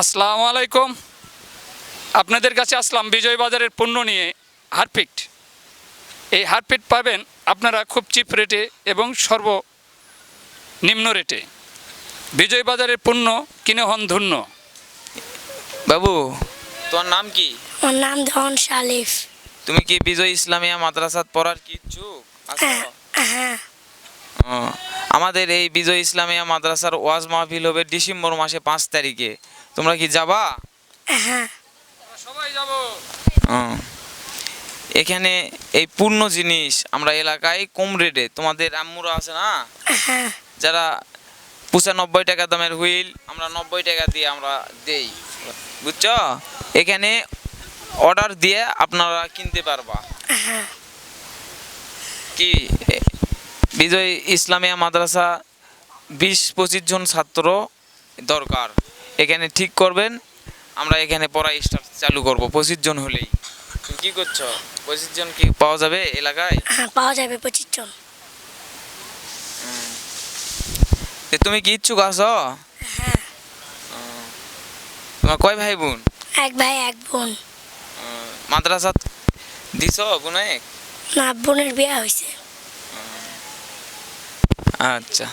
আসসালামু আলাইকুম। আপনাদের কাছে আসলাম বিজয় বাজারের পণ্য নিয়ে হারপিট। এই হারপিট পাবেন আপনারা খুব চিপ রেটে এবং সর্ব নিম্ন রেটে। বিজয় বাজারের পণ্য কিনে হন ধন্য। বাবু তোর নাম কি? ওর নাম ধন শালিফ তুমি কি বিজয় ইসলামিয়া মাদ্রাসাত পড়ার কি ইচ্ছুক? হ্যাঁ হ্যাঁ। আমাদের এই বিজয় ইসলামিয়া মাদ্রাসার ওয়াজ মাহফিল হবে ডিসেম্বর মাসে পাঁচ তারিখে। তোমরা কি যাবা? হ্যাঁ। সবাই যাব। এখানে এই পূর্ণ জিনিস আমরা এলাকায় কম রেটে তোমাদের আম্মুরা আছে না? হ্যাঁ। যারা পঁচানব্বই টাকা দামের হুইল আমরা নব্বই টাকা দিয়ে আমরা দেই। বুঝছ? এখানে অর্ডার দিয়ে আপনারা কিনতে পারবা। হ্যাঁ। কি? বিজয় ইসলামিয়া মাদ্রাসা বিশ পঁচিশ জন ছাত্র দরকার। এখানে ঠিক করবেন আমরা এখানে পড়া স্টার্ট চালু করব পঁচিশ জন হলেই। তুমি কি করছ? পঁচিশ জন কি পাওয়া যাবে এলাকায়? হ্যাঁ পাওয়া যাবে পঁচিশ জন। তুমি কি ইচ্ছুক আছো? হ্যাঁ। তোমার কয় ভাই বোন? এক ভাই এক বোন। মাদ্রাসা দিছ বোনে? না বোনের বিয়ে হয়েছে। আচ্ছা।